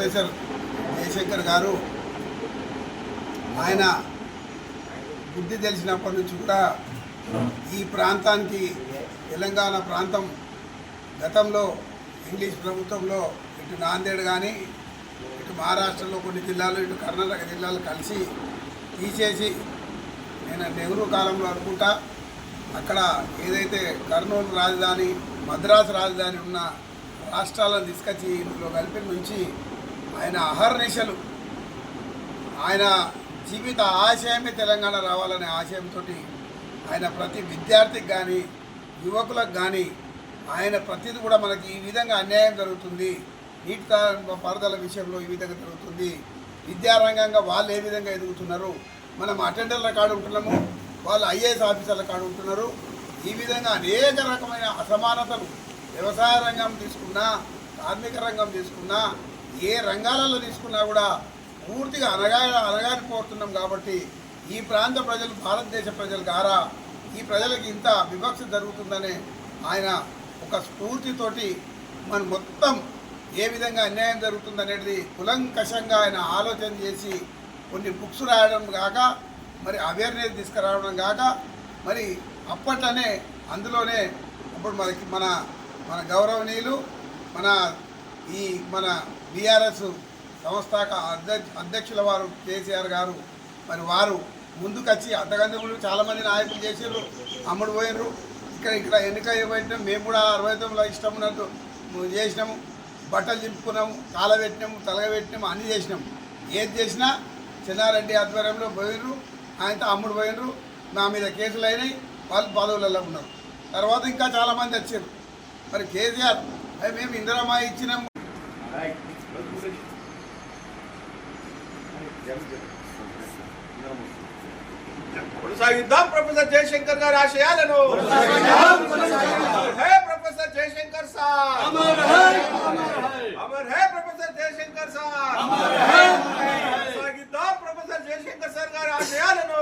Professor Jayashankar గారు ఆయన బుద్ధి తెలిసినప్పటి నుంచి కూడా ఈ ప్రాంతానికి తెలంగాణ ప్రాంతం గతంలో ఇంగ్లీష్ ప్రభుత్వంలో ఇటు నాందేడ్ కానీ ఇటు మహారాష్ట్రలో కొన్ని జిల్లాలు ఇటు కర్ణాటక జిల్లాలు కలిసి తీసేసి నేను నెహ్రూ కాలంలో అనుకుంటా అక్కడ ఏదైతే కర్నూలు రాజధాని మద్రాసు రాజధాని ఉన్న రాష్ట్రాలను తీసుకొచ్చి ఇందులో కలిపి నుంచి ఆయన అహర్నిశలు. ఆయన జీవిత ఆశయమే తెలంగాణ రావాలనే ఆశయంతో ఆయన ప్రతి విద్యార్థికి కానీ యువకులకు కానీ ఆయన ప్రతిది కూడా మనకి ఈ విధంగా అన్యాయం జరుగుతుంది. నీటి తా- పారుదల విషయంలో ఈ విధంగా జరుగుతుంది. విద్యారంగంగా వాళ్ళు ఏ విధంగా ఎదుగుతున్నారు? మనం అటెండర్ల కాడ ఉంటున్నాము వాళ్ళు ఐఏఎస్ ఆఫీసర్ల కాడ ఉంటున్నారు. ఈ విధంగా అనేక రకమైన అసమానతలు వ్యవసాయ రంగం తీసుకున్నా కార్మిక రంగం తీసుకున్నా ఏ రంగాలలో తీసుకున్నా కూడా పూర్తిగా అనగా అనగారిపోతున్నాం కాబట్టి ఈ ప్రాంత ప్రజలు భారతదేశ ప్రజలు గారా ఈ ప్రజలకు ఇంత వివక్ష జరుగుతుందనే ఆయన ఒక స్ఫూర్తితోటి మన మొత్తం ఏ విధంగా అన్యాయం జరుగుతుందనేది కులంకషంగా ఆయన ఆలోచన చేసి కొన్ని బుక్స్ రాయడం కాక మరి అవేర్నెస్ తీసుకురావడం కాక మరి అప్పట్లోనే అందులోనే అప్పుడు మనకి మన మన గౌరవనీయులు మన ఈ మన బీఆర్ఎస్ సంస్థాక అధ్యక్ష అధ్యక్షుల వారు కేసీఆర్ గారు మరి వారు ముందుకొచ్చి అర్ధగంధములు చాలామంది నాయకులు చేసారు అమ్ముడు పోయినరు ఇక్కడ ఇక్కడ ఎన్నిక పెట్టినాం మేము కూడా అరవై తొమ్మిదిలో ఇష్టం ఉన్నట్టు చేసినాము. బట్టలు చింపుకున్నాము కాల పెట్టినాము తలగ పెట్టినాము అన్నీ చేసినాము. ఏది చేసినా చిన్నారెడ్డి ఆధ్వర్యంలో పోయినరు ఆయనతో అమ్ముడు పోయినరు నా మీద కేసులు అయినాయి వాళ్ళు పదవులలో ఉన్నారు. తర్వాత ఇంకా చాలామంది వచ్చారు. మరి కేసీఆర్ మేము ఇందిరమ్మ ఇచ్చినాము కొనసాగిద్దాం ప్రొఫెసర్ జయశంకర్ గారి ఆశయాలను. హే ప్రొఫెసర్ జయశంకర్ సార్. అమర్ హే. Professor Jayashankar sir. కొనసాగిద్దాం ప్రొఫెసర్ జయశంకర్ సార్ గారి ఆశయాలను.